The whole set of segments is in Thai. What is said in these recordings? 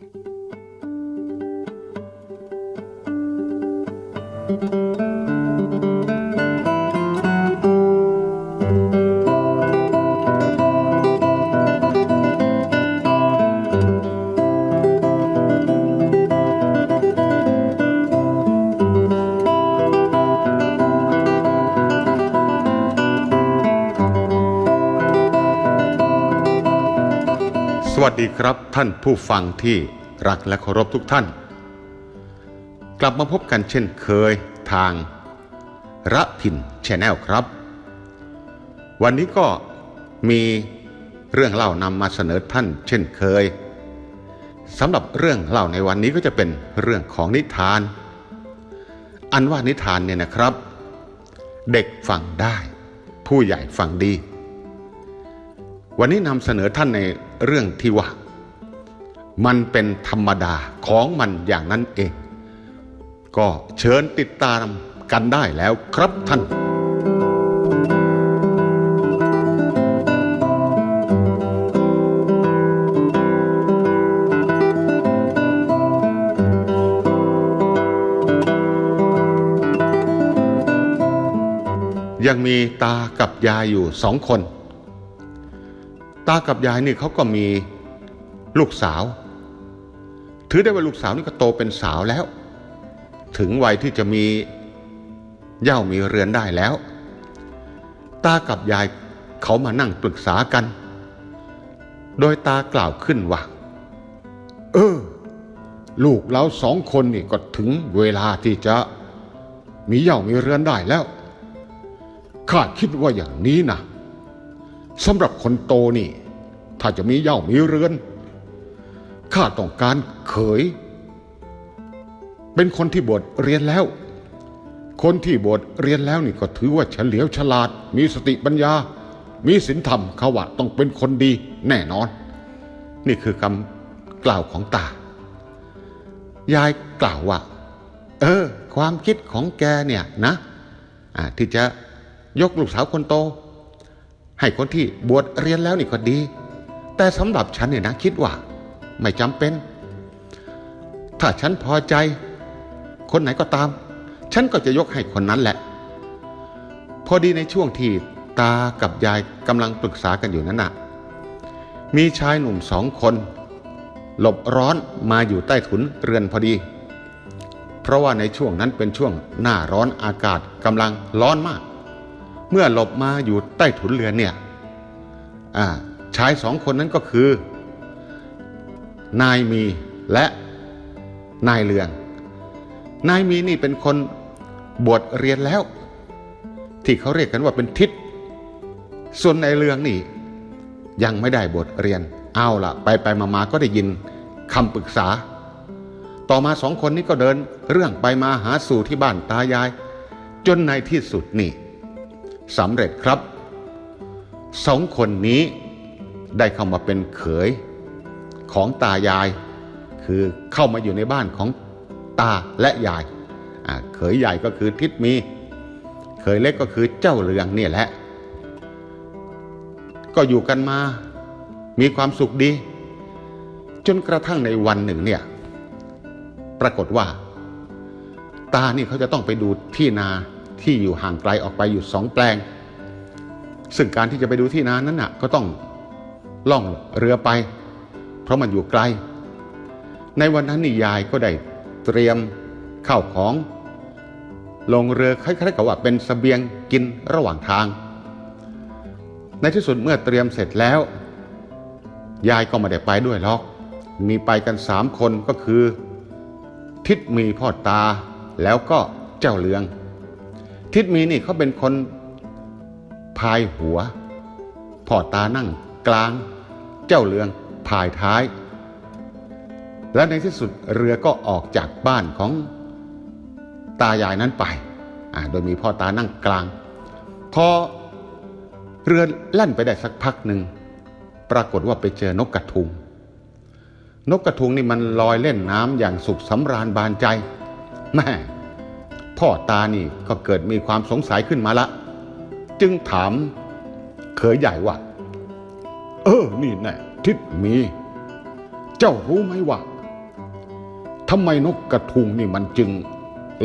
สวั ครับท่านผู้ฟังที่รักและเคารพทุกท่าน กลับมาพบกันเช่นเคยทางระพินชแนลครับ วันนี้ก็มีเรื่องเล่านำมาเสนอท่าน เช่นเคยสำหรับเรื่องเล่าในวันนี้ก็จะเป็นเรื่องของนิทาน อันว่านิทานเนี่ยนะครับ เด็กฟังได้ ผู้ใหญ่ฟังดี วันนี้นำเสนอท่านในเรื่องที่ว่า มันเป็นธรรมดาของมันอย่างนั้นเอง ก็เชิญติดตามกันได้แล้วครับท่านยังมีตากับยายอยู่สองคน ตากับยายนี่เขาก็มีลูกสาว ถือได้ว่าลูกสาวนี่ก็โตเป็นสาวแล้ว ถึงวัยที่จะมีเย่ามีเรือนได้แล้ว ตากับยายเขามานั่งปรึกษากัน โดยตากล่าวขึ้นว่าเออ ลูกเราสองคนนี่ก็ถึงเวลาที่จะมีเย่ามีเรือนได้แล้วข้าคิดว่าอย่างนี้นะสำหรับคนโตนี่ ถ้าจะมีเย่ามีเรือน ข้าต้องการเขย เป็นคนที่บวชเรียนแล้ว คนที่บวชเรียนแล้วนี่ก็ถือว่าเฉลียวฉลาด มีสติปัญญา มีศีลธรรมเขาว่าต้องเป็นคนดีแน่นอน นี่คือคำกล่าวของตา ยายกล่าวว่า เออ ความคิดของแกเนี่ยนะที่จะยกลูกสาวคนโต ให้คนที่บวชเรียนแล้วนี่ก็ดี แต่สำหรับฉันเนี่ยนะคิดว่า ไม่จำเป็น ถ้าฉันพอใจ คนไหนก็ตาม ฉันก็จะยกให้คนนั้นแหละ พอดีในช่วงที่ตากับยายกำลังปรึกษากันอยู่นั้นน่ะ มีชายหนุ่มสองคน หลบร้อนมาอยู่ใต้ถุนเรือนพอดี เพราะว่าในช่วงนั้นเป็นช่วงหน้าร้อนอากาศกำลังร้อนมาก เมื่อหลบมาอยู่ใต้ถุนเรือนเนี่ยชายสองคนนั้นก็คือ นายมีและนายเลือง นายมีนี่เป็นคนบวชเรียนแล้ว ที่เขาเรียกกันว่าเป็นทิศส่วนนายเลืองนี่ ยังไม่ได้บวชเรียน เอาล่ะไปไปมามาก็ได้ยินคำปรึกษา ต่อมาสองคนนี้ก็เดินเรื่องไปมาหาสู่ที่บ้านตายาย จนในที่สุดนี่สำเร็จครับสองคนนี้ได้เข้ามาเป็นเขย ของตายาย คือเข้ามาอยู่ในบ้านของตาและยายอ่เขยใหญ่ก็คือทิศมี เขยเล็กก็คือเจ้าเรืองเนี่ยแหละ ก็อยู่กันมา มีความสุขดี จนกระทั่งในวันหนึ่งเนี่ย ปรากฏว่า ตานี่เขาจะต้องไปดูที่นาที่อยู่ห่างไกลออกไปอยู่สองแปลง ซึ่งการที่จะไปดูที่นานั้นน่ะ ก็ต้องล่องเรือไป ราะมันอยู่ไกล ในวันนั้นนี่ยายก็ได้เตรียมข้าวของ ลงเรือคล้ายๆกับว่าเป็นสเสบียงกินระหว่างทาง ในที่สุดเมื่อเตรียมเสร็จแล้ว ยายก็ไม่ได้ไปด้วยหรอก มีไปกันสามคนก็คือ ทิศมีพ่อตาแล้วก็เจ้าเลือง ทิศมีนี่เขาเป็นคนพายหัวพ่อตานั่งกลาง เจ้าเลือง พายท้าย และในที่สุดเรือก็ออกจากบ้านของตายายนั้นไป โดยมีพ่อตานั่งกลาง พอเรือแล่นไปได้สักพักหนึ่ง ปรากฏว่าไปเจอนกกระทุง นกกระทุงนี่มันลอยเล่นน้ำอย่างสุขสำราญบานใจ แม่ พ่อตานี่ก็เกิดมีความสงสัยขึ้นมาละ จึงถามเขยใหญ่ว่า เออ นี่แน่ ทิศมี เจ้ารู้ไหมว่าทำไมนกกระทุงนี่มันจึง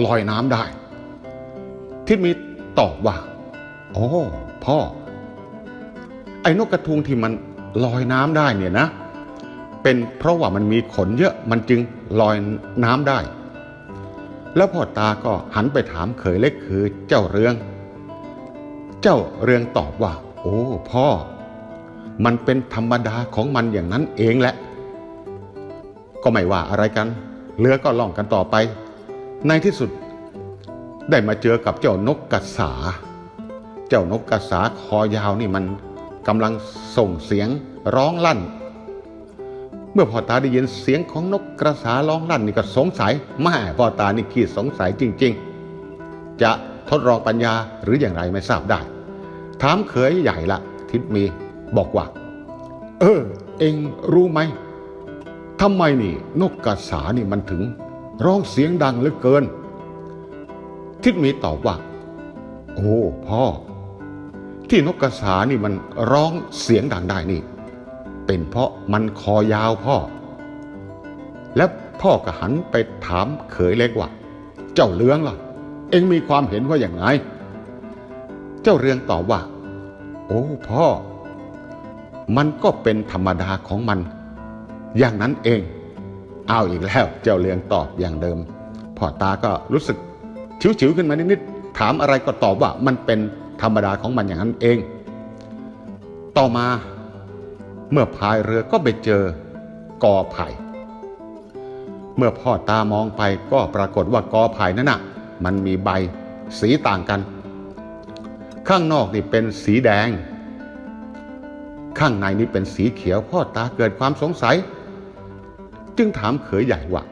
ลอยน้ำได้ ทิดมีตอบว่าโอ้พ่อ ไอ้นกกระทุงที่มันลอยน้ำได้เนี่ยนะ เป็นเพราะว่ามันมีขนเยอะมันจึงลอยน้ำได้ แล้วพ่อตาก็หันไปถามเขยเล็กคือเจ้าเรือง เจ้าเรืองตอบว่า โอ้พ่อ มันเป็นธรรมดาของมันอย่างนั้นเองแหละ ก็ไม่ว่าอะไรกันเรือก็ล่องกันต่อไป ในที่สุด ได้มาเจอกับเจ้านกกระสา เจ้านกกระสาคอยาวนี่มันกำลังส่งเสียงร้องลั่น เมื่อพ่อตาได้ยินเสียงของนกกระสาร้องลั่นนี่ก็สงสัยแม่พ่อตานี่ขี้สงสัยจริง ๆ จะทดลองปัญญาหรืออย่างไรไม่ทราบได้ ถามเขยใหญ่ละทิดมี บอกว่า เออ เองรู้ไหมทำไมนี่นกกระสานี่มันถึง ร้องเสียงดังเหลือเกิน ทิดมีตอบว่า โอ้พ่อ ที่นกกระสานี่มันร้องเสียงดังได้นี่ เป็นเพราะมันคอยาวพ่อ แล้วพ่อก็หันไปถามเขยเล็กว่า เจ้าเลื้องล่ะ เองมีความเห็นว่าอย่างไง เจ้าเรืองตอบว่า โอ้พ่อ มันก็เป็นธรรมดาของมัน อย่างนั้นเอง เอาอีกแล้วเจ้าเรืองตอบอย่างเดิม พ่อตาก็รู้สึกชิวๆขึ้นมานิดๆถามอะไรก็ตอบว่ามันเป็นธรรมดาของมันอย่างนั้นเอง ต่อมาเมื่อพายเรือก็ไปเจอกอไผ่ เมื่อพ่อตามองไปก็ปรากฏว่ากอไผ่นั่นน่ะมันมีใบสีต่างกัน ข้างนอกนี่เป็นสีแดง ข้างในนี่เป็นสีเขียวพ่อตาเกิดความสงสัย จึงถามเขยใหญ่ว่า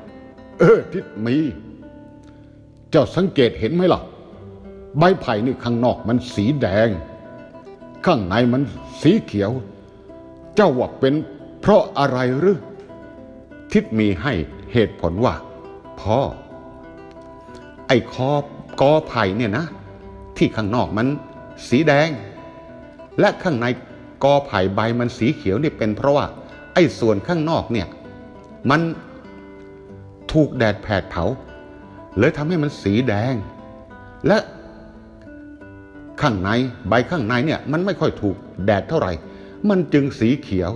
เออทิดมี เจ้าสังเกตเห็นไหมล่ะ ใบไผ่นี่ข้างนอกมันสีแดง ข้างในมันสีเขียว เจ้าว่าเป็นเพราะอะไรหรือทิดมีให้เหตุผลว่า พ่อ ไอ้คอกอไผ่เนี่ยนะ ที่ข้างนอกมันสีแดง และข้างใน กอไผ่ใบมันสีเขียวนี่เป็นเพราะว่าไอ้ส่วนข้างนอกเนี่ยมันถูกแดดแผดเผา เลยทำให้มันสีแดง และข้างในใบข้างในเนี่ยมันไม่ค่อยถูกแดดเท่าไหร่ มันจึงสีเขียว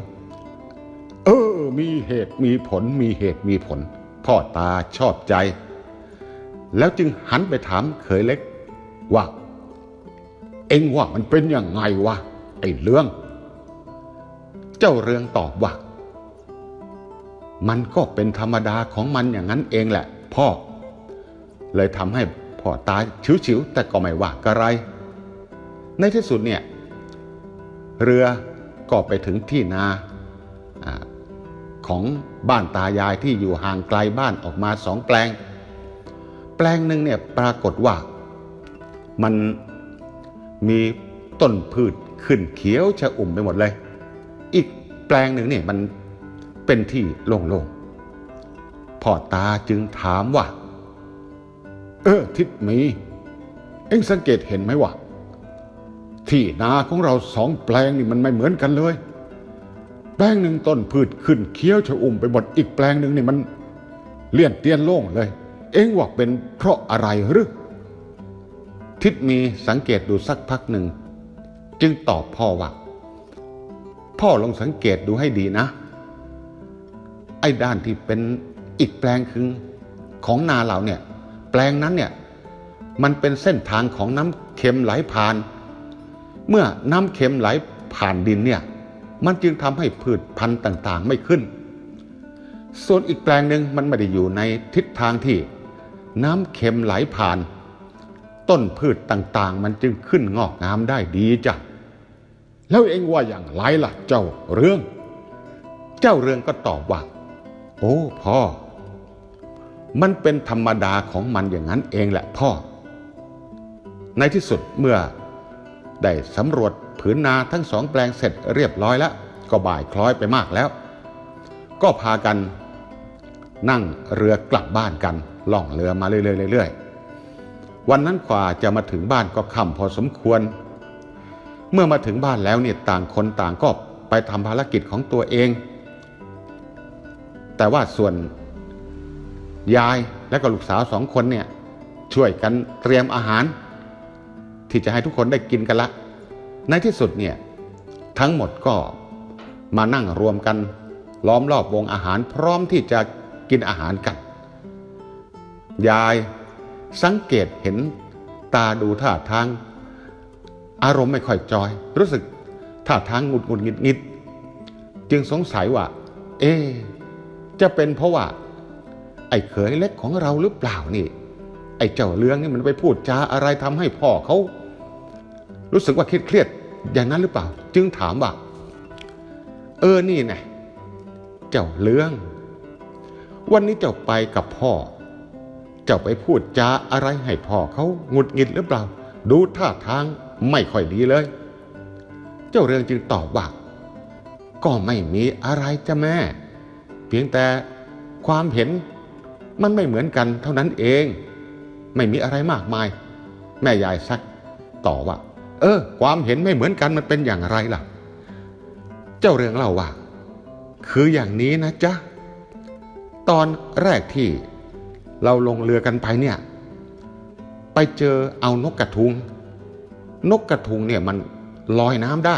เออ มีเหตุมีผลมีเหตุมีผล พ่อตาชอบใจ แล้วจึงหันไปถามเขยเล็กว่า เอ็งว่ามันเป็นยังไงวะไอ้เรื่อง เจ้าเรืองตอบว่า มันก็เป็นธรรมดาของมันอย่างนั้นเองแหละ พ่อ เลยทำให้พ่อตาชิวๆแต่ก็ไม่ว่ากระไร ในที่สุดเนี่ย เรือก็ไปถึงที่นาอาของบ้านตายายที่อยู่ห่างไกลบ้านออกมาสองแปลง แปลงหนึ่งเนี่ยปรากฏว่ามันมีต้นพืชขึ้นเขียวชะอุ่มไปหมดเลย อีกแปลงหนึ่งเนี่ยมันเป็นที่โล่งๆพ่อตาจึงถามว่า เออทิดมี เอ็งสังเกตเห็นไหมวะที่นาของเราสองแปลงนี่มันไม่เหมือนกันเลย แปลงหนึ่งต้นพืชขึ้นเคี้ยวชะอุ่มไปหมดอีกแปลงหนึ่งนี่มันเลี่ยนเตียนโล่งเลย เอ็งว่าเป็นเพราะอะไรหรือทิดมีสังเกตดูสักพักหนึ่ง จึงตอบพ่อว่า พ่อลองสังเกตดูให้ดีนะ ไอ้ด้านที่เป็นอีกแปลงคือของนาเราเนี่ย แปลงนั้นเนี่ย มันเป็นเส้นทางของน้ำเค็มไหลผ่าน เมื่อน้ำเค็มไหลผ่านดินเนี่ย มันจึงทำให้พืชพันธุ์ต่างๆ ไม่ขึ้น ส่วนอีกแปลงหนึ่งมันไม่ได้อยู่ในทิศทางที่ น้ำเค็มไหลผ่าน ต้นพืชต่างๆ มันจึงขึ้นงอกงามได้ดีจ้ะ แล้วเอ็งว่าอย่างไรล่ะเจ้าเรื่อง เจ้าเรืองก็ตอบว่า โอ้พ่อ มันเป็นธรรมดาของมันอย่างนั้นเองแหละพ่อ ในที่สุดเมื่อได้สำรวจผืนนาทั้งสองแปลงเสร็จเรียบร้อยแล้ว ก็บ่ายคล้อยไปมากแล้ว ก็พากันนั่งเรือกลับบ้านกัน ล่องเรือมาเรื่อยๆๆวันนั้นกว่าจะมาถึงบ้านก็ค่ำพอสมควร เมื่อมาถึงบ้านแล้วเนี่ยต่างคนต่างก็ไปทำภารกิจของตัวเอง แต่ว่าส่วนยายและก็ลูกสาวสองคนเนี่ยช่วยกันเตรียมอาหาร ที่จะให้ทุกคนได้กินกันละ ในที่สุดเนี่ยทั้งหมดก็มานั่งรวมกัน ล้อมรอบวงอาหารพร้อมที่จะกินอาหารกัน ยายสังเกตเห็นตาดูท่าทาง อารมณ์ไม่ค่อยจอย รู้สึกท่าทางหงุดหงุดหงิดงิด จึงสงสัยว่า เอ๊จะเป็นเพราะว่า ไอ้เขยเล็กของเราหรือเปล่านี่ ไอ้เจ้าเรื่องนี่มันไปพูดจาอะไรทำให้พ่อเขารู้สึกว่าเครียดเครียดๆอย่างนั้นหรือเปล่า จึงถามว่า เออนี่ไงเจ้าเรื่อง วันนี้เจ้าไปกับพ่อ เจ้าไปพูดจาอะไรให้พ่อเขาหงุดหงิดหรือเปล่า ดูท่าทาง ไม่ค่อยดีเลย เจ้าเรืองจึงตอบว่า ก็ไม่มีอะไรจ้ะแม่ เพียงแต่ความเห็นมันไม่เหมือนกันเท่านั้นเอง ไม่มีอะไรมากมาย แม่ยายซักต่อว่า เออ ความเห็นไม่เหมือนกันมันเป็นอย่างไรล่ะ เจ้าเรืองเล่าว่า คืออย่างนี้นะจ๊ะ ตอนแรกที่เราลงเรือกันไปเนี่ย ไปเจอเอานกกระทุง นกกระทุงเนี่ยมันลอยน้ำได้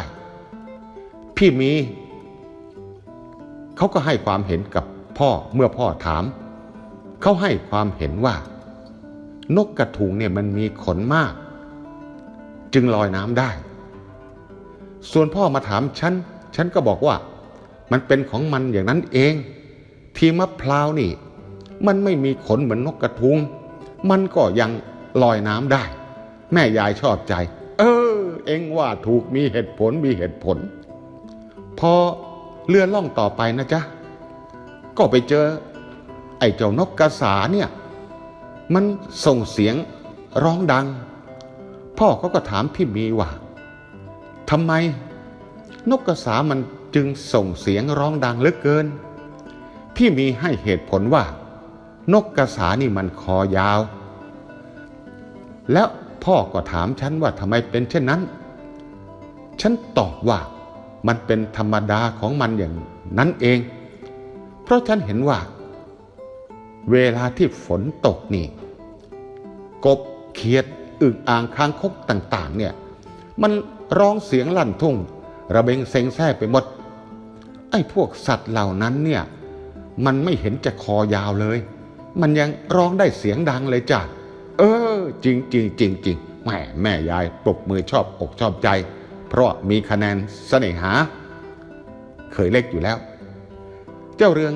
พี่มี เขาก็ให้ความเห็นกับพ่อเมื่อพ่อถาม เขาให้ความเห็นว่า นกกระทุงเนี่ยมันมีขนมาก จึงลอยน้ำได้ ส่วนพ่อมาถามฉัน ฉันก็บอกว่า มันเป็นของมันอย่างนั้นเอง ทีมะพร้าวนี่ มันไม่มีขนเหมือนนกกระทุง มันก็ยังลอยน้ำได้ แม่ยายชอบใจ เออ เองว่าถูกมีเหตุผลมีเหตุผล พอเรือล่องต่อไปนะจ๊ะ ก็ไปเจอ ไอ้เจ้านกกระสาเนี่ย มันส่งเสียงร้องดัง พ่อเขาก็ถามพี่มีว่าทำไม นกกระสามันจึงส่งเสียงร้องดังเหลือเกิน พี่มีให้เหตุผลว่า นกกระสานี่มันคอยาว แล้ว พ่อก็ถามฉันว่าทำไมเป็นเช่นนั้น ฉันตอบว่ามันเป็นธรรมดาของมันอย่างนั้นเอง เพราะฉันเห็นว่า เวลาที่ฝนตกนี่ กบเขียดอึ่งอ่างค้างคกต่างๆ เนี่ย มันร้องเสียงลั่นทุ่ง ระเบงเซ็งแซ่ไปหมด ไอ้พวกสัตว์เหล่านั้นเนี่ย มันไม่เห็นจะคอยาวเลย มันยังร้องได้เสียงดังเลยจ้ะ เออ จริงจริงจริงจริงแม่แม่ยายปรบมือชอบอกชอบใจ เพราะมีคะแนนเสน่หา เคยเล็กอยู่แล้ว เจ้าเรือง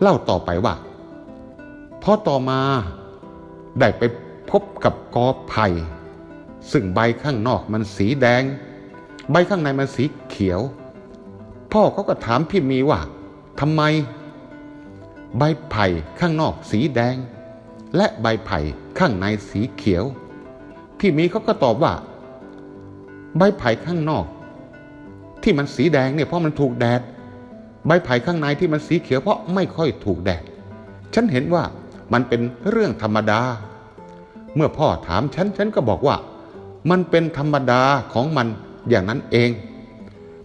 เล่าต่อไปว่าพอต่อมาได้ไปพบกับกอไผ่ซึ่งใบข้างนอกมันสีแดง ใบข้างในมันสีเขียว พ่อเขาก็ถามพี่มีว่าทำไม ใบไผ่ข้างนอกสีแดง และใบไผ่ ข้างในสีเขียว พี่มีเขาก็ตอบว่า ใบไผ่ข้างนอก ที่มันสีแดงเนี่ยเพราะมันถูกแดด ใบไผ่ข้างในที่มันสีเขียวเพราะไม่ค่อยถูกแดด ฉันเห็นว่ามันเป็นเรื่องธรรมดา เมื่อพ่อถามฉันฉันก็บอกว่า มันเป็นธรรมดาของมันอย่างนั้นเอง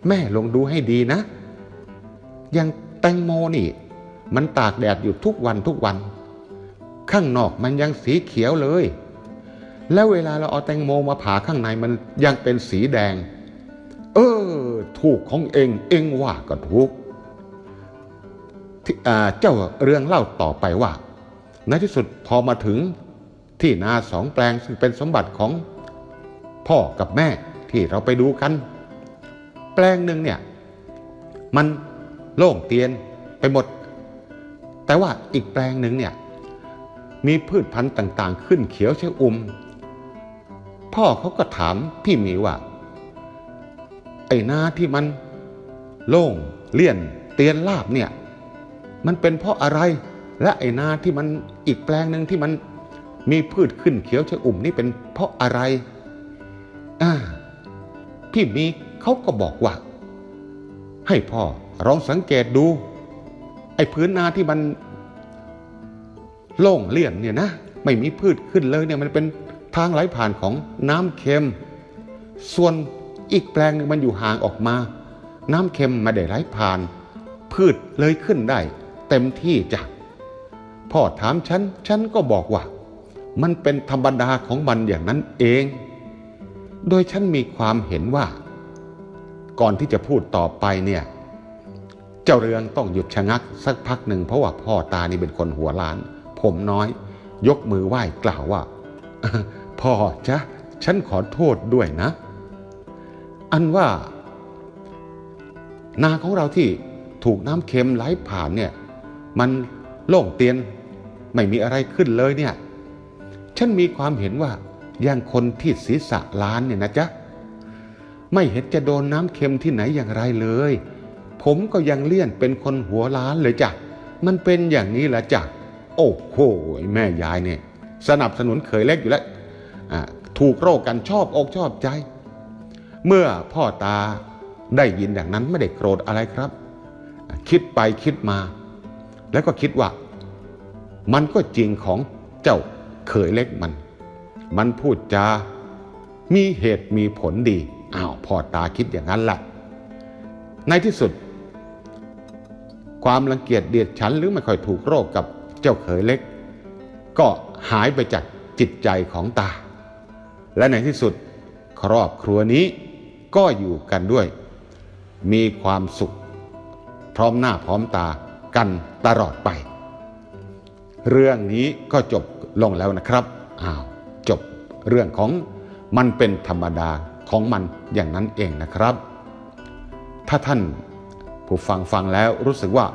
แม่ลองดูให้ดีนะ อย่างแตงโมนี่ มันตากแดดอยู่ทุกวันทุกวัน ข้างนอกมันยังสีเขียวเลย แล้วเวลาเราเอาแตงโมมาผ่าข้างในมันยังเป็นสีแดง เออ ถูกของเองเองว่าก็ถูกเจ้าเรื่องเล่าต่อไปว่า ในที่สุดพอมาถึงที่นาสองแปลงซึ่งเป็นสมบัติของพ่อกับแม่ที่เราไปดูกัน แปลงหนึ่งเนี่ย มันโล่งเตียนไปหมด แต่ว่าอีกแปลงหนึ่งเนี่ย มีพืชพันธุ์ต่างๆ ขึ้นเขียวชอุ่ม พ่อเขาก็ถามพี่หมีว่า ไอ้นาที่มัน โล่งเลี่ยนเตียนลาบเนี่ย มันเป็นเพราะอะไร และไอ้นาที่มันอีกแปลงหนึ่งที่มันมีพืชขึ้นเขียวชอุ่มนี่เป็นเพราะอะไรอ่าพี่มีเขาก็บอกว่า ให้พ่อลองสังเกตดู ไอ้พื้นนาที่มัน โล่งเลี่ยนเนี่ยนะไม่มีพืชขึ้นเลยเนี่ยมันเป็นทางไหลผ่านของน้ำเค็ม ส่วนอีกแปลงหนึ่งมันอยู่ห่างออกมา น้ำเค็มมาได้ไหลผ่าน พืชเลยขึ้นได้ เต็มที่จ้ะพ่อถามฉันฉันก็บอกว่า มันเป็นธรรมดาของมันอย่างนั้นเอง โดยฉันมีความเห็นว่า ก่อนที่จะพูดต่อไปเนี่ยเจ้าเรืองต้องหยุดชะงักสักพักหนึ่งเพราะว่าพ่อตานี่เป็นคนหัวล้าน ผมน้อย ยกมือไหว้กล่าวว่า พ่อจ๊ะฉันขอโทษด้วยนะ อันว่า นาของเราที่ถูกน้ำเค็มไหลผ่านเนี่ย มันโล่งเตียนไม่มีอะไรขึ้นเลยเนี่ย ฉันมีความเห็นว่าอย่างคนที่ศีรษะล้านเนี่ยนะจ๊ะไม่เห็นจะโดนน้ำเค็มที่ไหนอย่างไรเลย ผมก็ยังเลี่ยนเป็นคนหัวล้านเลยจ้ะ มันเป็นอย่างนี้แหละจ้ะ โอ้โหแม่ยายเนี่ยสนับสนุนเขยเล็กอยู่แล้วถูกโรคกันชอบอกชอบใจ เมื่อพ่อตาได้ยินอย่างนั้นไม่ได้โกรธอะไรครับ คิดไปคิดมา แล้วก็คิดว่า มันก็จริงของเจ้าเขยเล็กมัน มันพูดจามีเหตุมีผลดีอ้าวพ่อตาคิดอย่างนั้นแหละในที่สุด ความรังเกียจเดียดฉันหรือไม่ค่อยถูกโรคกับ เจ้าเขยเล็ก ก็หายไปจากจิตใจของตา และในที่สุดครอบครัวนี้ก็อยู่กันด้วย มีความสุข พร้อมหน้าพร้อมตากันตลอดไป เรื่องนี้ก็จบลงแล้วนะครับอ้าวจบเรื่องของมันเป็นธรรมดาของมันอย่างนั้นเองนะครับ ถ้าท่านผู้ฟังฟังแล้วรู้สึกว่า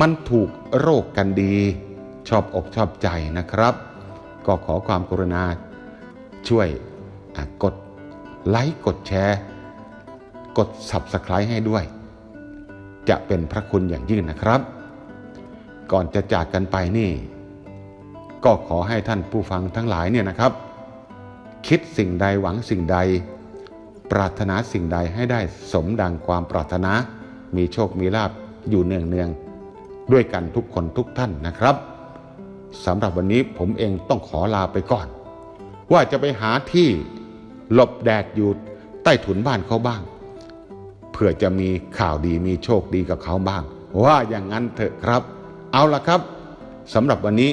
มันถูกโรคกันดี ชอบอกชอบใจนะครับ ก็ขอความกรุณา ช่วยกดไลค์กดแชร์ กด Subscribe ให้ด้วย จะเป็นพระคุณอย่างยิ่งนะครับ ก่อนจะจากกันไปนี่ ก็ขอให้ท่านผู้ฟังทั้งหลายเนี่ยนะครับ คิดสิ่งใดหวังสิ่งใด ปรารถนาสิ่งใดให้ได้สมดังความปรารถนา มีโชคมีลาบอยู่เนืองเนือง ด้วยกันทุกคนทุกท่านนะครับสำหรับวันนี้ผมเองต้องขอลาไปก่อน ว่าจะไปหาที่หลบแดดอยู่ใต้ถุนบ้านเขาบ้าง เพื่อจะมีข่าวดีมีโชคดีกับเขาบ้าง ว่าอย่างนั้นเถอะครับ เอาละครับสำหรับวันนี้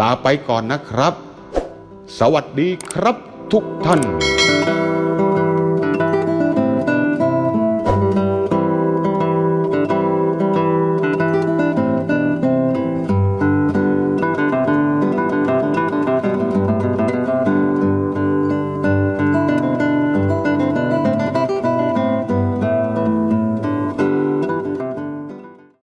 ลาไปก่อนนะครับ สวัสดีครับทุกท่าน